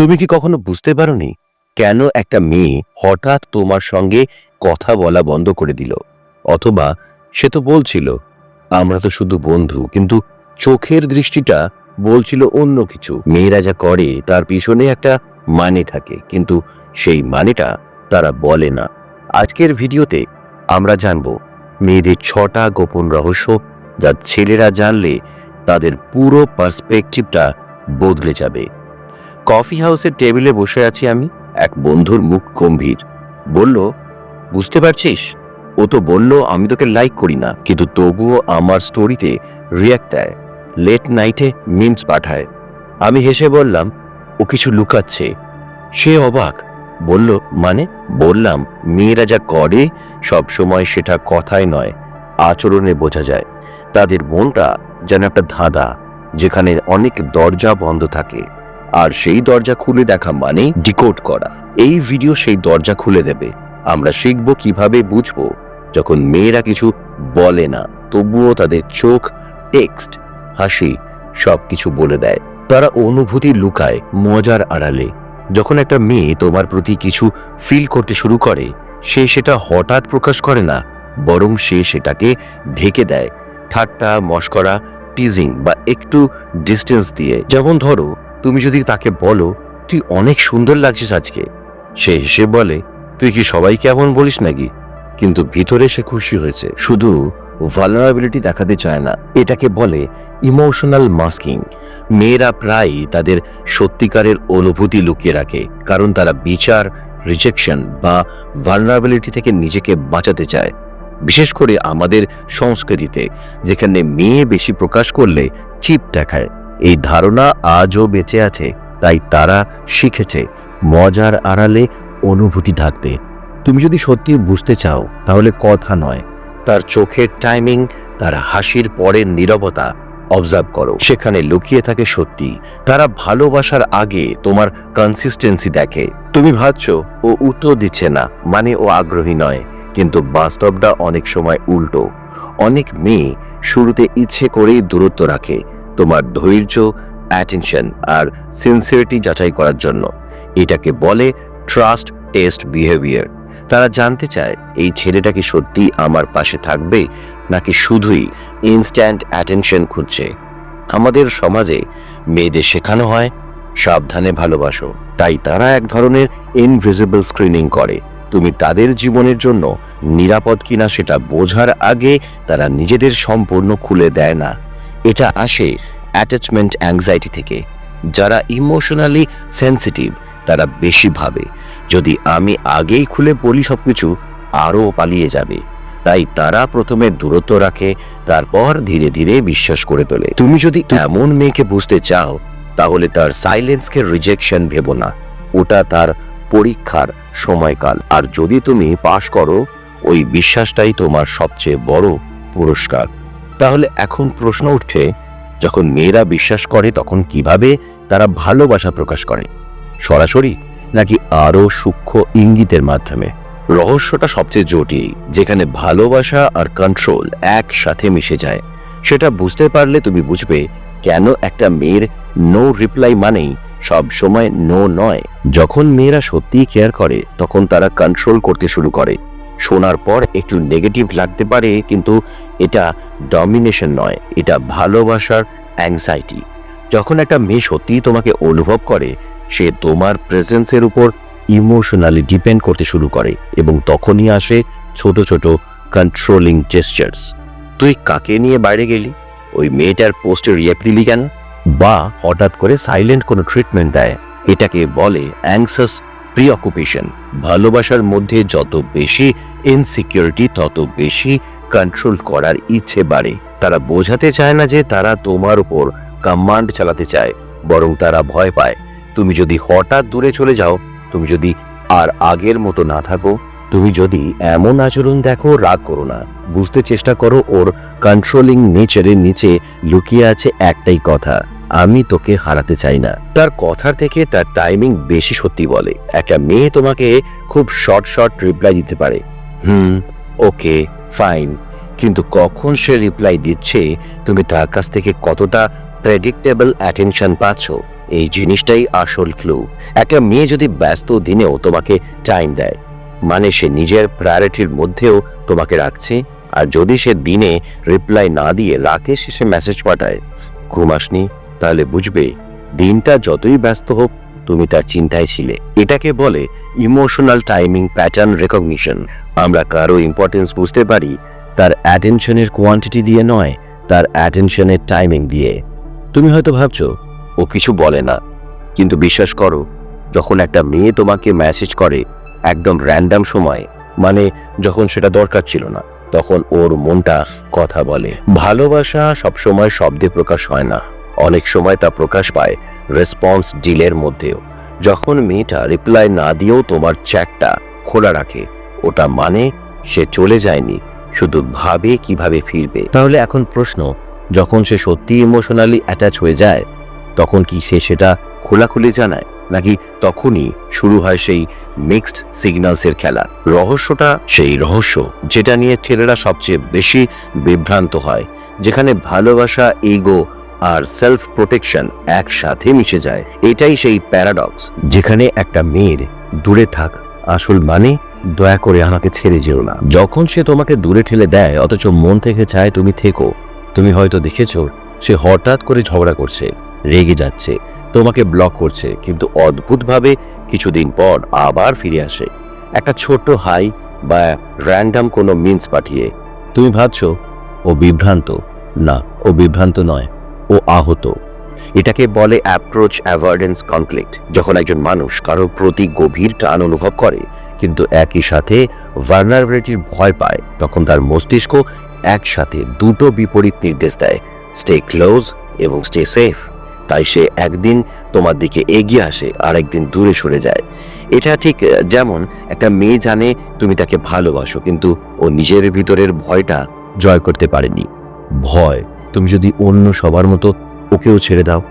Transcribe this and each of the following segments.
তুমি কি কখনো বুঝতে পারোনি কেন একটা মেয়ে হঠাৎ তোমার সঙ্গে কথা বলা বন্ধ করে দিল? অথবা সে তো বলছিল, আমরা তো শুধু বন্ধু। কিন্তু চোখের দৃষ্টিটা বলছিল অন্য কিছু। মেয়েরা যা করে তার পিছনে একটা মানে থাকে, কিন্তু সেই মানেটা তারা বলে না। আজকের ভিডিওতে আমরা জানব মেয়েদের ছটা গোপন রহস্য যা ছেলেরা জানলে তাদের পুরো পার্সপেক্টিভটা বদলে যাবে। কফি হাউসের টেবিলে বসে আছি আমি, এক বন্ধুর মুখ গম্ভীর। বলল, বুঝতে পারছিস? ও তো বলল, আমি তোকে লাইক করি না, কিন্তু তবুও আমার স্টোরিতে রিয়াক্ট দেয়। লেট নাইটে মিমস পাঠায়। আমি হেসে বললাম, ও কিছু লুকাচ্ছে। সে অবাক, বলল মানে? বললাম, মেয়েরা যা করে, সব সময় সেটা কথায় নয়, আচরণে বোঝা যায়। তাদের মনটা যেন একটা ধাঁধা, যেখানে অনেক দরজা বন্ধ থাকে। আর সেই দরজা খুলে দেখা মানে ডিকোড করা। এই ভিডিও সেই দরজা খুলে দেবে। আমরা শিখব কীভাবে বুঝব যখন মেয়েরা কিছু বলে না, তবুও তাদের চোখ, টেক্সট, হাসি সবকিছু বলে দেয়। তারা অনুভূতি লুকায়, মজার আড়ালে। যখন একটা মেয়ে তোমার প্রতি কিছু ফিল করতে শুরু করে, সে সেটা হঠাৎ প্রকাশ করে না, বরং সে সেটাকে ঢেকে দেয়। ঠাট্টা, মস্করা টিজিং বা একটু ডিস্টেন্স দিয়ে। যেমন ধরো তুমি যদি তাকে বলো, তুই অনেক সুন্দর লাগছিস আজকে। সে হেসে বলে, তুই কি সবাইকে এমন বলিস নাকি? কিন্তু ভিতরে সে খুশি হয়েছে। শুধু ভালনারাবিলিটি দেখাতে চায় না, এটাকে বলে ইমোশনাল মাস্কিং মেয়েরা প্রায়ই তাদের সত্যিকারের অনুভূতি লুকিয়ে রাখে, কারণ তারা বিচার রিজেকশন বা ভালনারাবিলিটি থেকে নিজেকে বাঁচাতে চায়। বিশেষ করে আমাদের সংস্কৃতিতে, যেখানে মেয়ে বেশি প্রকাশ করলে চিপ দেখায়। এই ধারণা আজও বেঁচে আছে, তাই তারা শিখেছে মজার আড়ালে অনুভূতি থাকতে তুমি যদি সত্যি বুঝতে চাও, তাহলে কথা নয়। তার চোখের টাইমিং তার হাসির পরের নীরবতা অবজার্ভ করো। সেখানে লুকিয়ে থাকে সত্যি। তারা ভালোবাসার আগে তোমার কনসিস্টেন্সি দেখে। তুমি ভাবছ, ও উত্তর দিচ্ছে না মানে ও আগ্রহী নয়। কিন্তু বাস্তবটা অনেক সময় উল্টো। অনেক মেয়ে শুরুতে ইচ্ছে করেই দূরত্ব রাখে। তোমার ধৈর্য অ্যাটেনশন আর সিনসিয়ারিটি যাচাই করার জন্য। এটাকে বলে ট্রাস্ট টেস্ট বিহেভিয়ার তারা জানতে চায়, এই ছেলেটা কি সত্যি আমার পাশে থাকবে, নাকি শুধুই ইনস্ট্যান্ট অ্যাটেনশন খুঁজছে? আমাদের সমাজে মেয়েদের শেখানো হয়, সাবধানে ভালোবাসো। তাই তারা এক ধরনের ইনভিজিবল স্ক্রিনিং করে। তুমি তাদের জীবনের জন্য নিরাপদ কিনা সেটা বোঝার আগে তারা নিজেদের সম্পূর্ণ খুলে দেয় না। এটা আসে অ্যাটাচমেন্ট অ্যাংজাইটি থেকে, যারা ইমোশনালি সেন্সিটিভ তারা বেশি ভাবে। যদি আমি আগেই খুলে বলি সবকিছু, আরও পালিয়ে যাবে। তাই তারা প্রথমে দূরত্ব রাখে, তারপর ধীরে ধীরে বিশ্বাস করে তোলে। তুমি যদি এমন মেয়েকে বুঝতে চাও, তাহলে তার সাইলেন্সকে রিজেকশন ভেবো না। ওটা তার পরীক্ষার সময়কাল। আর যদি তুমি পাশ করো, ওই বিশ্বাসটাই তোমার সবচেয়ে বড় পুরস্কার। তাহলে এখন প্রশ্ন উঠছে যখন মেয়েরা বিশ্বাস করে তখন কীভাবে তারা ভালোবাসা প্রকাশ করে? সরাসরি নাকি আরও সূক্ষ্ম ইঙ্গিতের মাধ্যমে? রহস্যটা সবচেয়ে জটিল যেখানে ভালোবাসা আর কন্ট্রোল একসাথে মিশে যায়। সেটা বুঝতে পারলে তুমি বুঝবে কেন একটা মেয়ের নো রিপ্লাই মানেই সব সময় নো নয়। যখন মেয়েরা সত্যিই কেয়ার করে তখন তারা কন্ট্রোল করতে শুরু করে। শোনার পর একটু নেগেটিভ লাগতে পারে, কিন্তু এটা ডমিনেশন নয়, এটা ভালোবাসার অ্যাংজাইটি যখন একটা মেয়ে সত্যিই তোমাকে অনুভব করে, সে তোমার প্রেজেন্সের উপর ইমোশনালি ডিপেন্ড করতে শুরু করে এবং তখনই আসে ছোট ছোট কন্ট্রোলিং জেস্টার্স তুই কাকে নিয়ে বাইরে গেলি? ওই মেয়েটার পোস্টে রিয়াক্ট দিলি কেন? বা হঠাৎ করে সাইলেন্ট কোনো ট্রিটমেন্ট দেয়? এটাকে বলে অ্যাংসাস প্রিঅকুপেশন ভালোবাসার মধ্যে যত বেশি ইনসিকিউরিটি তত বেশি কন্ট্রোল করার ইচ্ছে বাড়ে। তারা বোঝাতে চায় না যে তারা তোমার উপর কমান্ড চালাতে চায়, বরং তারা ভয় পায়। তুমি যদি হঠাৎ দূরে চলে যাও, তুমি যদি আর আগের মতো না থাকো, তুমি যদি এমন আচরণ দেখো, রাগ করো না। বুঝতে চেষ্টা করো, ওর কন্ট্রোলিং নেচারের নিচে লুকিয়ে আছে একটাই কথা। আমি তোকে হারাতে চাই না। তার কথার থেকে তার টাইমিং বেশি সত্যি বলে। একটা মেয়ে তোমাকে খুব শর্ট শর্ট রিপ্লাই দিতে পারে। হুম ওকে ফাইন কিন্তু কখন সে রিপ্লাই দিচ্ছে, তুমি তার কাছ থেকে কতটা প্রেডিক্টেবল অ্যাটেনশন পাচ্ছ? এই জিনিসটাই আসল ফ্লু একটা মেয়ে যদি ব্যস্ত দিনেও তোমাকে টাইম দেয় মানে সে নিজের প্রায়োরিটির মধ্যেও তোমাকে রাখছে, আর যদি সে দিনে রিপ্লাই না দিয়ে রাতে শেষে মেসেজ পাঠায়, ঘুম ঘুমাসনি তাহলে বুঝবে, দিনটা যতই ব্যস্ত হোক, তুমি তার চিন্তায় ছিলে। এটাকে বলে ইমোশনাল টাইমিং প্যাটার্ন রেকগনিশন আমরা কারও ইম্পর্টেন্স বুঝতে পারি, তার অ্যাটেনশনের কোয়ান্টিটি দিয়ে নয়, তার অ্যাটেনশনের টাইমিং দিয়ে। তুমি হয়তো ভাবছ, ও কিছু বলে না। কিন্তু বিশ্বাস করো, যখন একটা মেয়ে তোমাকে মেসেজ করে একদম র্যান্ডাম সময় মানে যখন সেটা দরকার ছিল না, তখন ওর মনটা কথা বলে। ভালোবাসা সবসময় শব্দে প্রকাশ হয় না। অনেক সময় তা প্রকাশ পায় রেসপন্স ডিলের মধ্যেও। যখন মেয়েটা রিপ্লাই না দিয়েও তোমার চ্যাটটা খোলা রাখে ওটা মানে সে চলে যায়নি শুধু ভাবে কীভাবে ফিরবে। তাহলে এখন প্রশ্ন যখন সে সত্যি ইমোশনালি অ্যাটাচ হয়ে যায় তখন কি সে সেটা খোলাখুলি জানায়? নাকি তখনই শুরু হয় সেই মিক্সড সিগন্যালসের খেলা? রহস্যটা সেই রহস্য যেটা নিয়ে ছেলেরা সবচেয়ে বেশি বিভ্রান্ত হয় যেখানে ভালোবাসা ইগো আর সেলফ প্রোটেকশন একসাথে মিশে যায়। এটাই সেই প্যারাডক্স যেখানে একটা মেয়ের দূরে থাক আসল মানে দয়া করে আমাকে ছেড়ে যেও না। যখন সে তোমাকে দূরে ঠেলে দেয়, অথচ মন থেকে চায় তুমি থেকো, তুমি হয়তো দেখেছ সে হঠাৎ করে ঝগড়া করছে, রেগে যাচ্ছে, তোমাকে ব্লক করছে, কিন্তু অদ্ভুতভাবে কিছুদিন পর আবার ফিরে আসে। একটা ছোট্ট হাই বা র্যান্ডাম কোনো মিন্স পাঠিয়ে, তুমি ভাবছ, ও বিভ্রান্ত? না, ও বিভ্রান্ত নয়। ও আহত। এটাকে বলে অ্যাপ্রোচ অ্যাভয়েডেন্স কনফ্লিক্ট যখন একজন মানুষ কারোর প্রতি গভীর টান অনুভব করে, কিন্তু একই সাথে ভার্নারেবিলিটির ভয় পায়, তখন তার মস্তিষ্ক একসাথে দুটো বিপরীত নির্দেশ দেয় স্টে ক্লোজ এবং স্টে সেফ তাই সে একদিন তোমার দিকে এগিয়ে আসে আর একদিন দূরে সরে যায়। এটা ঠিক যেমন একটা মেয়ে জানে তুমি তাকে ভালোবাসো, কিন্তু ও নিজের ভিতরের ভয়টা জয় করতে পারেনি। ভয় তুমি যদি অন্য সবার মতো ওকেও ছেড়ে দাও,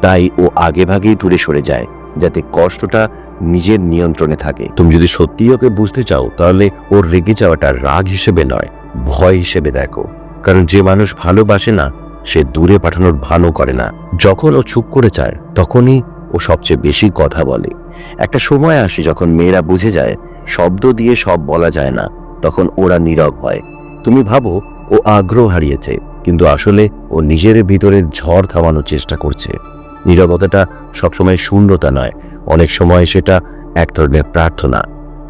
তাই ও আগে ভাগেই দূরে সরে যায়, যাতে কষ্টটা নিজের নিয়ন্ত্রণে থাকে। তুমি যদি সত্যি ওকে বুঝতে চাও, তাহলে ওর রেগে যাওয়াটা রাগ হিসেবে নয়, ভয় হিসেবে দেখো। কারণ যে মানুষ ভালোবাসে না, সে দূরে পাঠানোর ভানও করে না। যখন ও চুপ করে যায়, তখনই ও সবচেয়ে বেশি কথা বলে। একটা সময় আসে যখন মেয়েরা বুঝে যায়, শব্দ দিয়ে সব বলা যায় না, তখন ওরা নীরব হয়। তুমি ভাবো, ও আগ্রহ হারিয়েছে। কিন্তু আসলে ও নিজের ভিতরের ঝড় থামানোর চেষ্টা করছে। নীরবতাটা সবসময় শূন্যতা নয়, অনেক সময় সেটা এক ধরনের প্রার্থনা।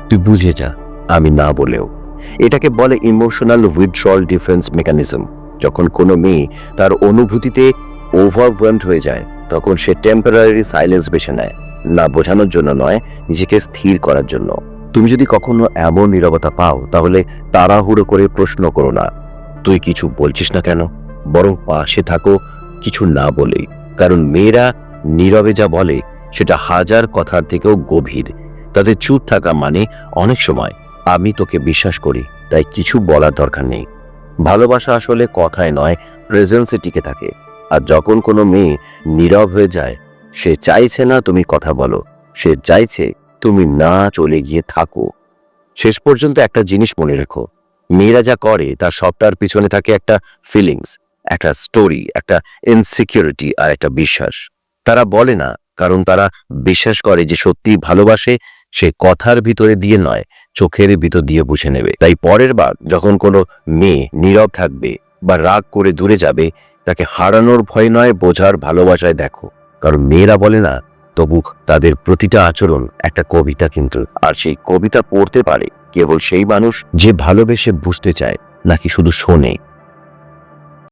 তুই বুঝে যা, আমি না বলেও। এটাকে বলে ইমোশনাল উইথড্রল ডিফেন্স মেকানিজম যখন কোনো মেয়ে তার অনুভূতিতে ওভারওয়েলড হয়ে যায়, তখন সে টেম্পোরারি সাইলেন্স বেছে নেয়, না বোঝানোর জন্য নয়, নিজেকে স্থির করার জন্য। তুমি যদি কখনো এমন নীরবতা পাও, তাহলে তাড়াহুড়ো করে প্রশ্ন করো না। তুই কিছু বলছিস না কেন? বরং পাশে থাকো, কিছু না বলে কারণ মেয়েরা নীরবে যা বলে, সেটা হাজার কথার থেকেও গভীর। তাদের চুপ থাকা মানে অনেক সময় আমি তোকে বিশ্বাস করি, তাই কিছু বলার দরকার নেই। ভালোবাসা আসলে কথায় নয় প্রেজেন্সে টিকে থাকে। আর যখন কোনো মেয়ে নীরব হয়ে যায়, সে চাইছে না তুমি কথা বলো, সে চাইছে তুমি না চলে গিয়ে থাকো। শেষ পর্যন্ত একটা জিনিস মনে রেখো মেয়েরা যা করে, তার সবটার পিছনে থাকে একটা ফিলিংস একটা স্টোরি একটা ইনসিকিউরিটি আর একটা বিশ্বাস। তারা বলে না, কারণ তারা বিশ্বাস করে যে সত্যি ভালোবাসে, সে কথার ভিতরে দিয়ে নয়, চোখের ভিতর দিয়ে বুঝে নেবে। তাই পরের বার যখন কোনো মেয়ে নীরব থাকবে বা রাগ করে দূরে যাবে, তাকে হারানোর ভয় নয়, বোঝার ভালোবাসায় দেখো। কারণ মেয়েরা বলে না, তবু তাদের প্রতিটা আচরণ একটা কবিতা কিন্তু, আর সেই কবিতা পড়তে পারে। কেবল সেই মানুষ যে ভালোবেসে বুঝতে চায় নাকি শুধু শোনে?